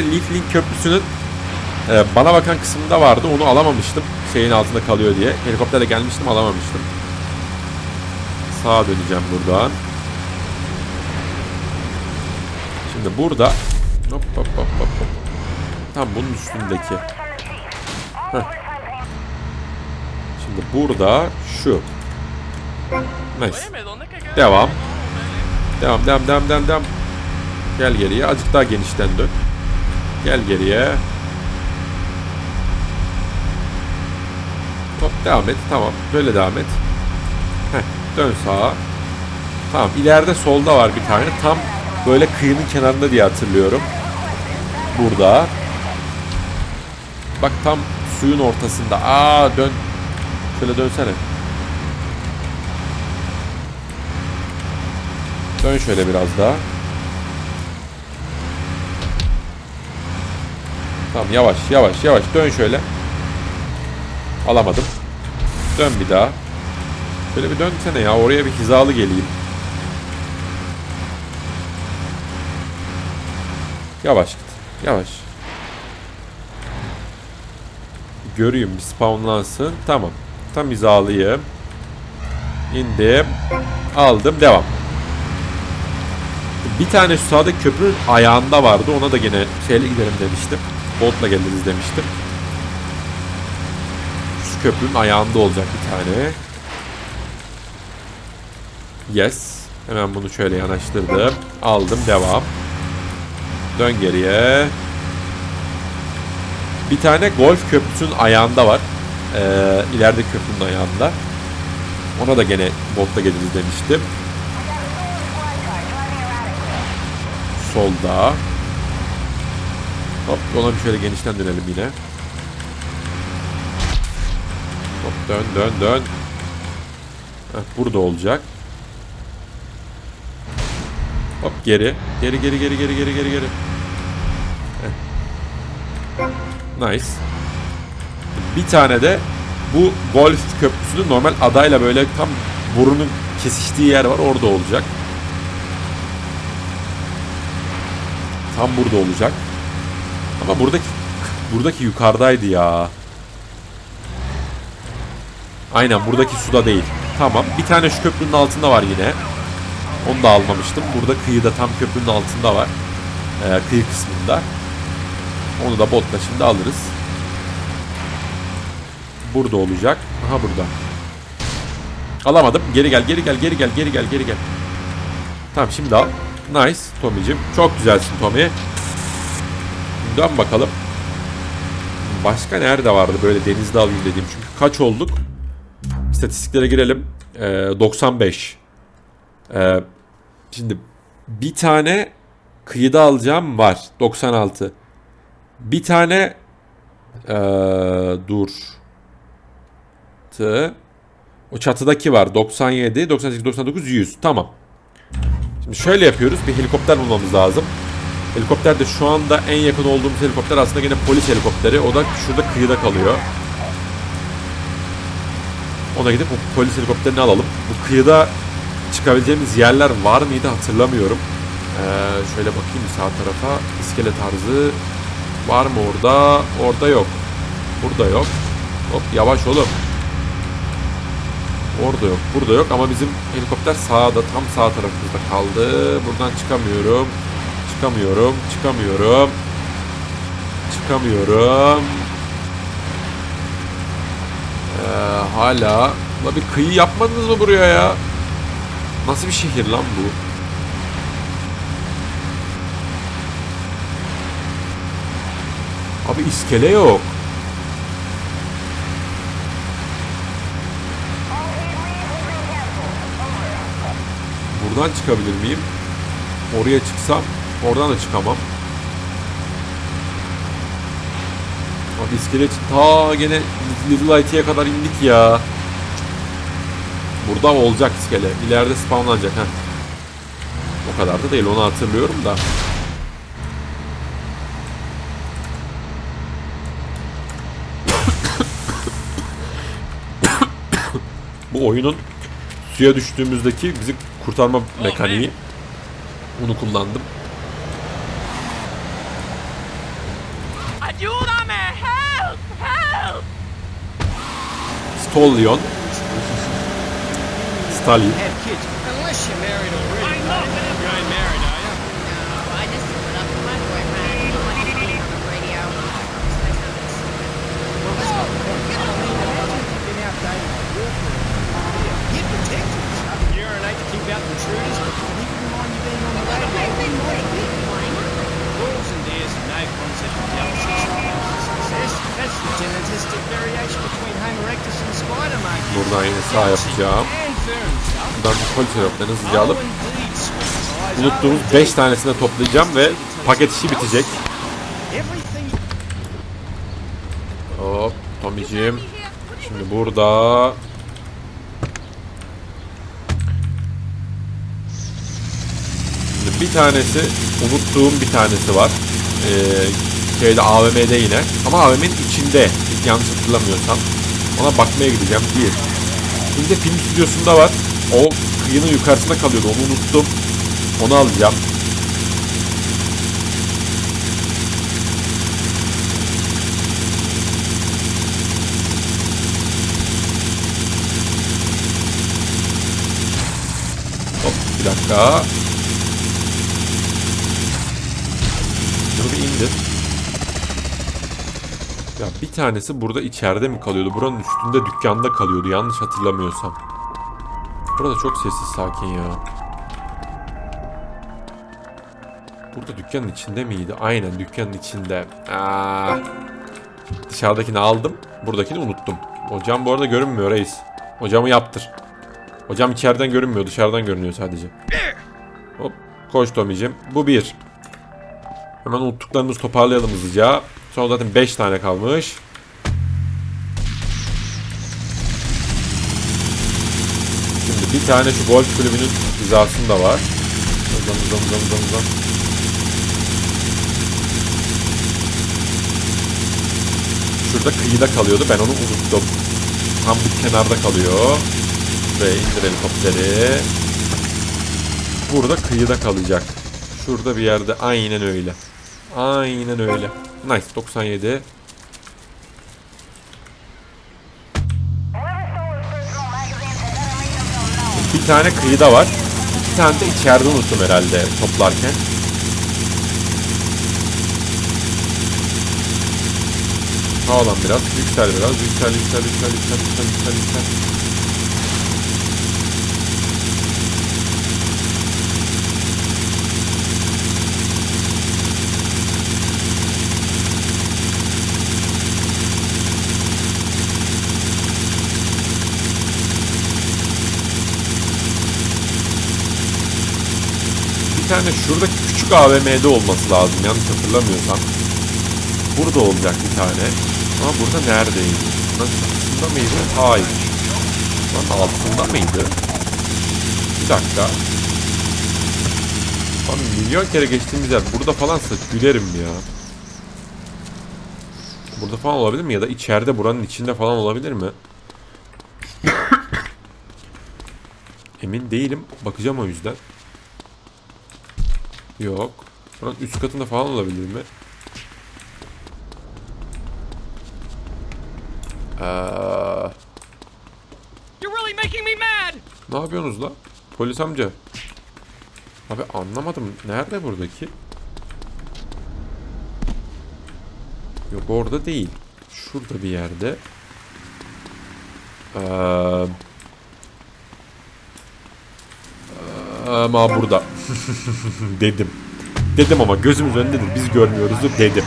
Leaf Link köprüsünün e, bana bakan kısmında vardı. Onu alamamıştım. Şeyin altında kalıyor diye. Helikopterle gelmiştim alamamıştım. Sağa döneceğim buradan. Şimdi burada hop hop hop hop hop. Tam bunun üstündeki. Heh. Şimdi burada şu. Nice. Devam. Devam devam devam devam devam. Gel geriye. Azıcık daha genişten dön. Gel geriye. Hop devam et. Tamam. Böyle devam et. Heh, dön sağa. Tamam. ileride solda var bir tane. Tam böyle kıyının kenarında diye hatırlıyorum. Burada. Bak tam suyun ortasında. Aa dön. Şöyle dönsene. Dön şöyle biraz daha. Tamam yavaş yavaş yavaş dön şöyle. Alamadım. Dön bir daha. Şöyle bir dönsene ya oraya bir hizalı geleyim. Yavaş git. Yavaş. Göreyim bir spawnlansın. Tamam. Tam hizalıyım. İndim. Aldım. Devam. Bir tane şu sağdaki köprünün ayağında vardı. Ona da gene şeyle gidelim demiştim. Botla geliriz demiştim. Şu köprünün ayağında olacak bir tane. Yes. Hemen bunu şöyle yanaştırdım. Aldım. Devam. Dön geriye. Bir tane golf köprüsünün ayağında var. Ee, ileride köprünün ayağında. Ona da gene botla geliriz demiştim. Solda. Hop ona bir şöyle genişten dönelim yine. Hop dön dön dön. Heh, burada olacak. Hop geri. Geri geri geri geri geri geri geri. Nice. Bir tane de bu golf köprüsünün normal adayla böyle tam burunun kesiştiği yer var orada olacak. Tam burada olacak. Ama buradaki buradaki yukarıdaydı ya. Aynen buradaki suda değil. Tamam. Bir tane şu köprünün altında var yine. Onu da almamıştım. Burada kıyıda tam köprünün altında var. Ee, kıyı kısmında. Onu da botla şimdi alırız. Burada olacak. Aha burada. Alamadım. Geri gel, geri gel, geri gel, geri gel, geri gel. Tamam şimdi al. Nice Tommy'cim. Çok güzelsin Tommy. Dön bakalım. Başka nerede vardı böyle denizde alayım dediğim. Çünkü kaç olduk? İstatistiklere girelim. Ee, 95. Ee, şimdi bir tane kıyıda alacağım var. 96. Bir tane ee, dur. Tı. O çatıdaki var. 97, 98, 99, 100. Tamam. Şimdi şöyle yapıyoruz. Bir helikopter bulmamız lazım. Helikopter de şu anda en yakın olduğumuz helikopter aslında yine polis helikopteri. O da şurada kıyıda kalıyor. Ona gidip o polis helikopterini alalım. Bu kıyıda çıkabileceğimiz yerler var mıydı hatırlamıyorum. Ee, şöyle bakayım sağ tarafa. İskele tarzı var mı orada? Orada yok. Burada yok. Hop yavaş oğlum. Orada yok. Burada yok ama bizim helikopter sağda tam sağ tarafımızda kaldı. Buradan çıkamıyorum. Çıkamıyorum. Çıkamıyorum. Çıkamıyorum. Ee, hala. La bir kıyı yapmadınız mı buraya ya? Nasıl bir şehir lan bu? Abi iskele yok. Buradan çıkabilir miyim? Oraya çıksam oradan da çıkamam. Abi iskelet ta gene Little IT'ye kadar indik ya. Burada olacak iskele. İleride spawnlanacak ha. O kadar da değil onu hatırlıyorum da. Bu oyunun suya düştüğümüzdeki bizi kurtarma mekaniği. Onu kullandım. Stollion. Stalin. Yine sağ yapacağım. Buradan bir polis helikopterini hızlıca alıp unuttuğumuz Oh, 5 indeed. tanesini toplayacağım ve paket işi bitecek. Hop Tommy'ciğim. Şimdi burada Şimdi bir tanesi unuttuğum bir tanesi var. Ee, şeyde AVM'de yine. Ama AVM'nin içinde. Yanlış hatırlamıyorsam. Ona bakmaya gideceğim. Bir. De film stüdyosunda var. O kıyının yukarısında kalıyordu. Onu unuttum. Onu alacağım. Hop bir dakika. Bunu bir indir. Ya bir tanesi burada içeride mi kalıyordu? Buranın üstünde dükkanda kalıyordu yanlış hatırlamıyorsam. Burada çok sessiz sakin ya. Burada dükkanın içinde miydi? Aynen dükkanın içinde. Aa, dışarıdakini aldım. Buradakini unuttum. Hocam bu arada görünmüyor reis. Hocamı yaptır. Hocam içeriden görünmüyor dışarıdan görünüyor sadece. Hop koş Tommy'cim. Bu bir. Hemen unuttuklarımızı toparlayalım hızlıca. Sonra zaten 5 tane kalmış. Şimdi bir tane şu golf kulübünün hizasında var. Hızlan hızlan hızlan hızlan hızlan. Şurada kıyıda kalıyordu. Ben onu unuttum. Tam bu kenarda kalıyor. Ve indir helikopteri. Burada kıyıda kalacak. Şurada bir yerde. Aynen öyle. Aynen öyle. Nice. 97. Bir tane kıyıda var. İki tane de içeride unuttum herhalde toplarken. Havalan biraz. Yüksel biraz. Yüksel, yüksel, yüksel, yüksel, yüksel, yüksel, yüksel. Bir tane şuradaki küçük AVM'de olması lazım yanlış hatırlamıyorsam. Burada olacak bir tane. Ama burada neredeydi? Çatısında mıydı? Hayır. Buranın altında mıydı? Bir dakika. Lan milyon kere geçtiğimiz yer. Burada falansa gülerim ya. Burada falan olabilir mi? Ya da içeride buranın içinde falan olabilir mi? Emin değilim. Bakacağım o yüzden. Yok. Buranın üst katında falan olabilir mi? Ee, You're really making me mad! ne yapıyorsunuz la? Polis amca. Abi anlamadım. Nerede buradaki? Yok orada değil. Şurada bir yerde. Ee, ama burada. Dedim. Dedim ama gözümüz önündedir. Biz görmüyoruzdur dedim.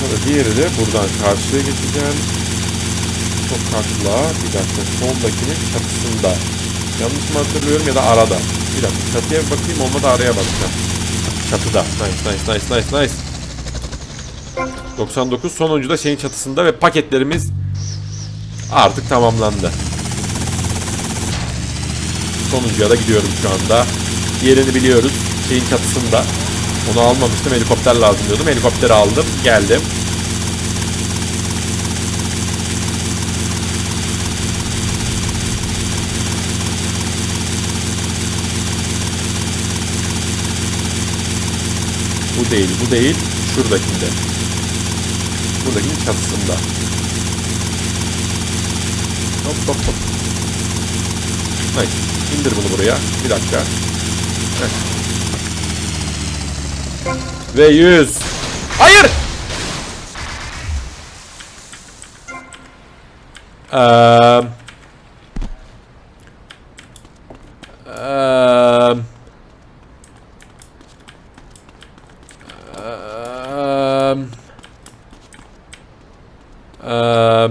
Sonra diğeri de buradan karşıya geçeceğim. Sokakla bir dakika soldakinin çatısında. Yanlış mı hatırlıyorum ya da arada. Bir dakika çatıya bir bakayım olmadı araya bakacağım. Çatıda. Nice nice nice nice nice. 99 sonuncu da şeyin çatısında ve paketlerimiz artık tamamlandı. Sonuncuya da gidiyorum şu anda. Yerini biliyoruz. Şeyin çatısında. Onu almamıştım. Helikopter lazım diyordum. Helikopteri aldım. Geldim. Bu değil, bu değil. Şuradakinde. Bu Şuradakinin çatısında. Hop hop hop. Nice. İndir bunu buraya. Bir dakika. Ve 100. Hayır! Eee... Eee... Eee...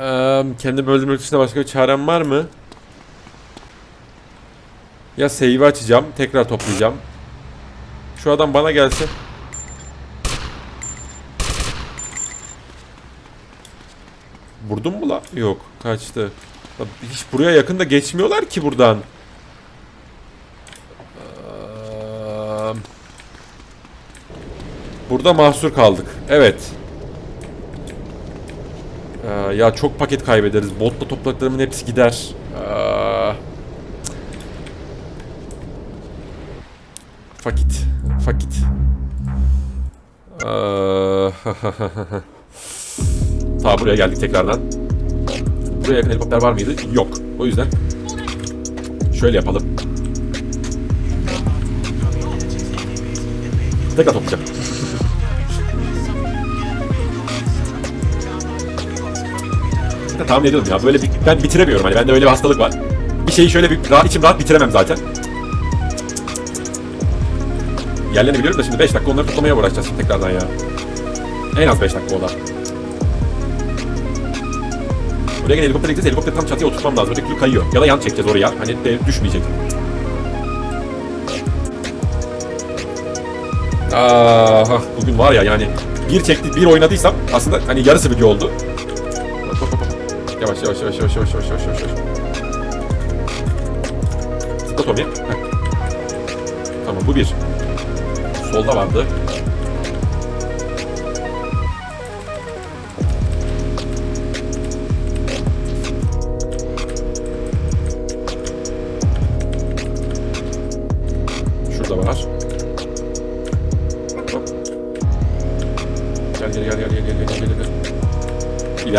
Eee, kendimi öldürmek dışında başka bir çarem var mı? Ya save'i açacağım, tekrar toplayacağım. Şu adam bana gelse. Vurdum mu la? Yok, kaçtı. Hiç buraya yakın da geçmiyorlar ki buradan. Burada mahsur kaldık. Evet. Ya çok paket kaybederiz. Botla topladıklarımın hepsi gider. Ee, fakit. Fakit. Ee, Ta buraya geldik tekrardan. Buraya yakın helikopter var mıydı? Yok. O yüzden şöyle yapalım. Tekrar toplayacağım. Tahmin ediyordum ya. Böyle bir, ben bitiremiyorum hani. Bende öyle bir hastalık var. Bir şeyi şöyle bir rahat, içim rahat bitiremem zaten. Yerlerini biliyorum da şimdi 5 dakika onları toplamaya uğraşacağız şimdi tekrardan ya. En az 5 dakika o da. Buraya gene helikopter gideceğiz. Helikopteri tam çatıya oturtmam lazım. Öteki türlü kayıyor. Ya da yan çekeceğiz oraya. Hani de düşmeyecek. Ah, bugün var ya yani bir çekti bir oynadıysam aslında hani yarısı video oldu. Yavaş yavaş yavaş yavaş yavaş yavaş yavaş yavaş. yavaş. Zıpla Tommy. Heh. Tamam bu bir. Solda vardı.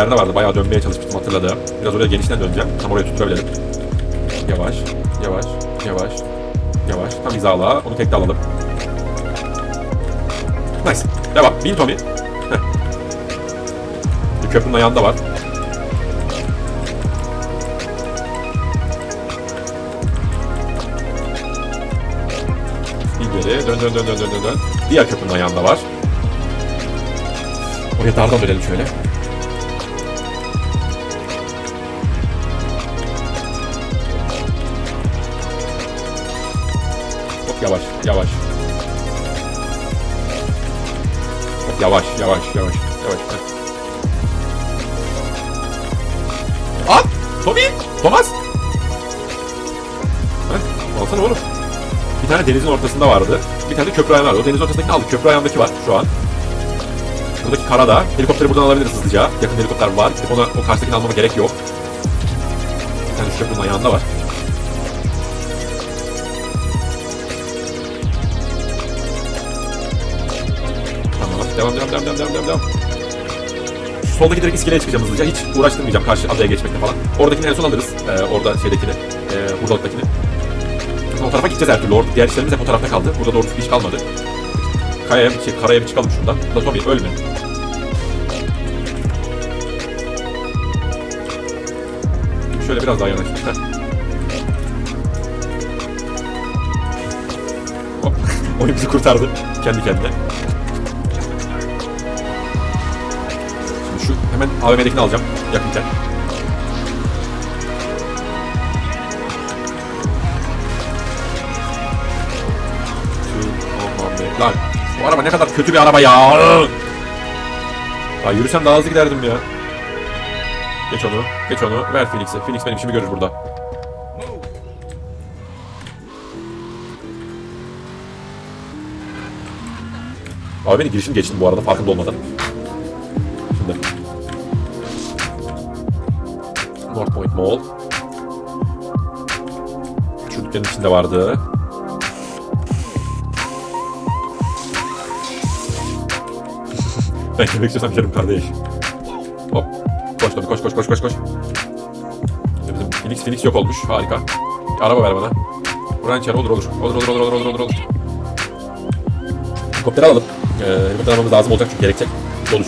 İleride vardı bayağı dönmeye çalışmıştım hatırladığım. Biraz oraya genişten döneceğim. Tam oraya tutturabilirim. Yavaş, yavaş, yavaş, yavaş. Tam hizala. Onu tek de alalım. Nice. Devam. Bin Tommy. Bir köprünün ayağında var. Bir dön dön dön dön dön dön. Diğer köprünün ayağında var. Oraya dardan dönelim şöyle. Yavaş, yavaş. Yavaş, yavaş, yavaş, yavaş. At! Tommy! Thomas! Heh, alsana oğlum. Bir tane denizin ortasında vardı. Bir tane de köprü ayağı vardı. O denizin ortasındaki aldık. Köprü ayağındaki var şu an. Buradaki karada. Helikopteri buradan alabiliriz hızlıca. Yakın helikopter var. Ona, o karşıdakini almama gerek yok. Bir tane şu köprünün ayağında var. Devam, devam, devam, devam, devam, devam, soldaki direkt iskeleye çıkacağım hızlıca. Hiç uğraştırmayacağım karşı adaya geçmekle falan. Oradakini en son alırız. Ee, orada şeydekini. E, hurdalıktakini. Çünkü o tarafa gideceğiz her türlü. Orada, diğer işlerimiz hep o tarafta kaldı. Burada doğru iş kalmadı. Kayaya bir şey, karaya bir çıkalım şuradan. Da Tommy ölme. Şöyle biraz daha yanaş. Heh. Hop. Oyun bizi kurtardı. Kendi kendine. Şu hemen AVM'dekini alacağım. Yakınken. Lan bu araba ne kadar kötü bir araba ya. Ya yürüsem daha hızlı giderdim ya. Geç onu. Geç onu. Ver Phoenix'e. Phoenix benim işimi görür burada. Abi beni girişim geçtim bu arada farkında olmadan. Mall. Şu dükkanın içinde vardı. ben yemek istiyorsam yerim kardeş. Hop. Koş tabii koş koş koş koş koş. Bizim, Phoenix Phoenix yok olmuş. Harika. Araba ver bana. Buradan içeri olur olur. Olur olur olur olur olur olur. olur. Helikopteri alalım. Ee, helikopter almamız lazım olacak çünkü gerekecek. Yol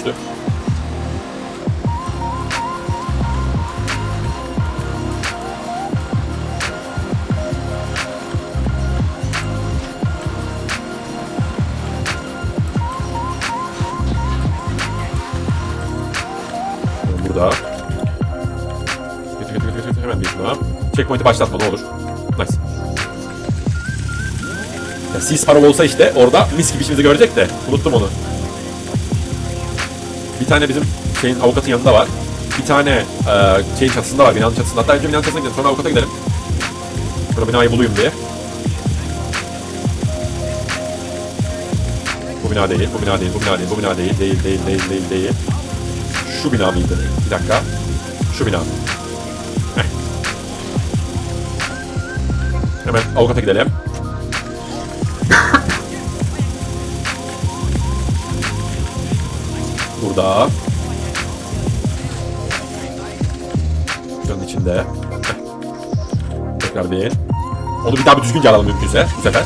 Checkpoint'i başlatma ne olur. Nice. Ya sis paralı olsa işte orada mis gibi işimizi görecek de unuttum onu. Bir tane bizim şeyin avukatın yanında var. Bir tane e, şeyin çatısında var, binanın çatısında. Hatta önce binanın çatısına gidelim, sonra avukata gidelim. Sonra binayı bulayım diye. Bu bina değil, bu bina değil, bu bina değil, bu bina değil, değil, değil, değil, değil, değil. Şu bina mıydı? Bir dakika. Şu bina. Hemen avukata gidelim. Burada. Şunun içinde. Tekrar bir. Onu bir daha bir düzgünce alalım mümkünse bu sefer.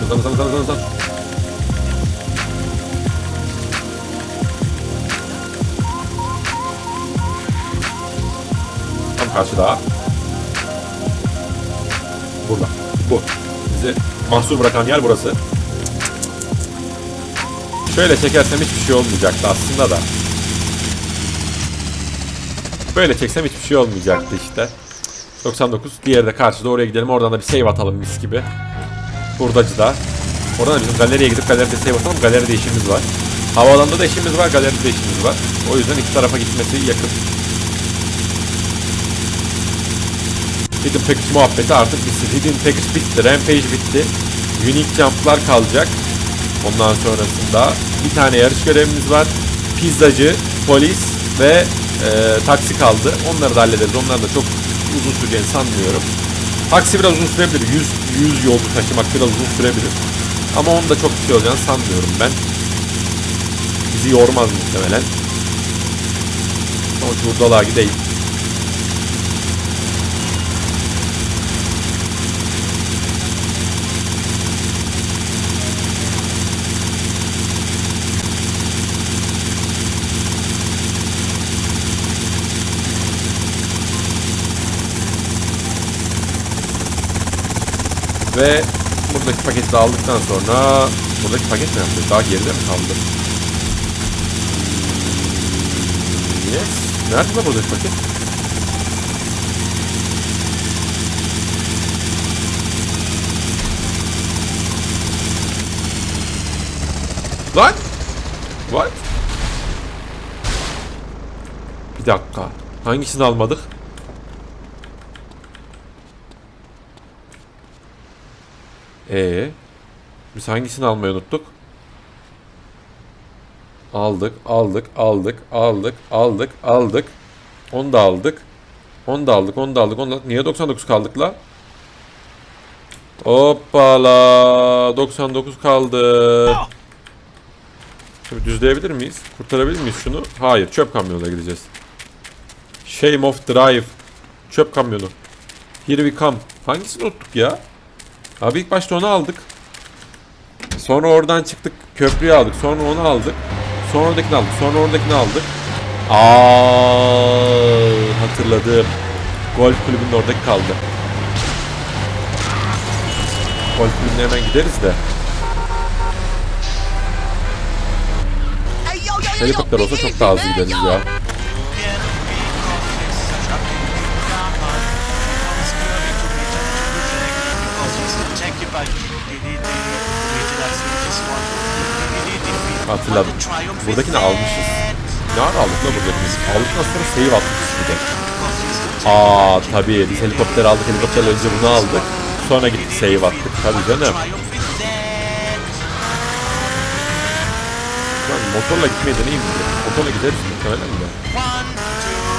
Hızlan hızlan hızlan. hızlan. Tam karşıda. Burada. Bu. Bizi mahsur bırakan yer burası. Şöyle çekersem hiçbir şey olmayacaktı aslında da. Böyle çeksem hiçbir şey olmayacaktı işte. 99. Diğeri de karşıda oraya gidelim. Oradan da bir save atalım mis gibi. Hurdacıda. Oradan da bizim galeriye gidip galeride save atalım. Galeride işimiz var. Havaalanında da işimiz var. Galeride de işimiz var. O yüzden iki tarafa gitmesi yakın. Hidden Package muhabbeti artık bitti. Hidden Package bitti. Rampage bitti. Unique jump'lar kalacak. Ondan sonrasında bir tane yarış görevimiz var. Pizzacı, polis ve e, taksi kaldı. Onları da hallederiz. Onlar da çok uzun süreceğini sanmıyorum. Taksi biraz uzun sürebilir. 100, 100 yolcu taşımak biraz uzun sürebilir. Ama onun da çok bir şey olacağını sanmıyorum ben. Bizi yormaz muhtemelen. Sonuç hurdalığa gideyim. Ve buradaki paketi de aldıktan sonra buradaki paket ne yapacağız? Daha geride mi kaldı? Yes. Nerede lan buradaki paket? Lan! What? Bir dakika. Hangisini almadık? Ee, biz hangisini almayı unuttuk? Aldık, aldık, aldık, aldık, aldık, aldık. Onu da aldık. Onu da aldık, onu da aldık, onu da aldık. Niye 99 kaldık la? Hoppala. 99 kaldı. Şimdi düzleyebilir miyiz? Kurtarabilir miyiz şunu? Hayır, çöp kamyonuna gideceğiz. Shame of Drive. Çöp kamyonu. Here we come. Hangisini unuttuk ya? Abi ilk başta onu aldık. Sonra oradan çıktık köprüyü aldık. Sonra onu aldık. Sonra oradakini aldık. Sonra oradakini aldık. Aa, hatırladım. Golf kulübünün oradaki kaldı. Golf kulübüne hemen gideriz de. Helikopter olsa çok daha hızlı gideriz ya. Hatırladım. Buradakini almışız. Ne ara aldık la buradakini? Aldıktan sonra save atmışız bir de. Aa tabii biz helikopter aldık. Helikopterle önce bunu aldık. Sonra gittik save attık. Tabii canım. Lan motorla gitmeye deneyeyim mi? Motorla gideriz muhtemelen de. One, two,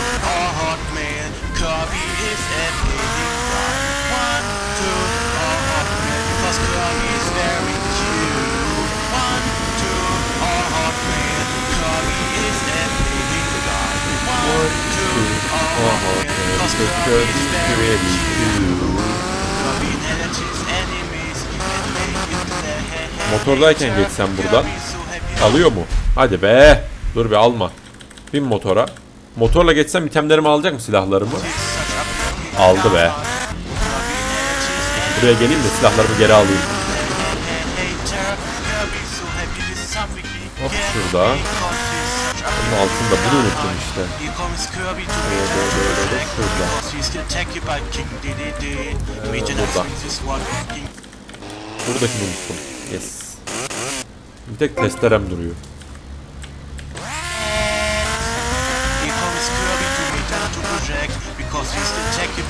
Motordayken geçsem buradan. Alıyor mu? Hadi be. Dur bir alma. Bin motora. Motorla geçsem itemlerimi alacak mı silahlarımı? Aldı be. Buraya geleyim de silahlarımı geri alayım. Hop şurada. Bunun altında bunu unuttum işte. Buradakini unuttum. Yes. Bir tek testerem duruyor.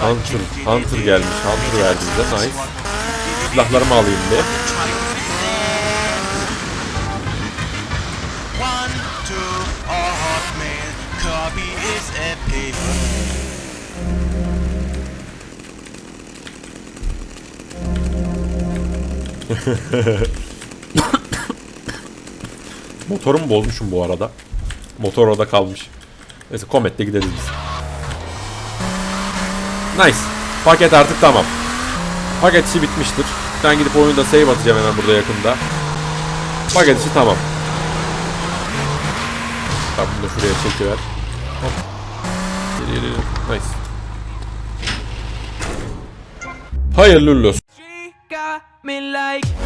Hunter, Hunter gelmiş. Hunter verdi bize. Nice. Silahlarımı alayım bir. Motorumu bozmuşum bu arada. Motor orada kalmış. Neyse Comet'le gideriz biz. Nice. Paket artık tamam. Paket işi bitmiştir. Ben gidip oyunda save atacağım hemen burada yakında. Paket işi tamam. Ben bunu da şuraya çekiver. Hop. Geri geri. Nice. Hayırlı olsun. like.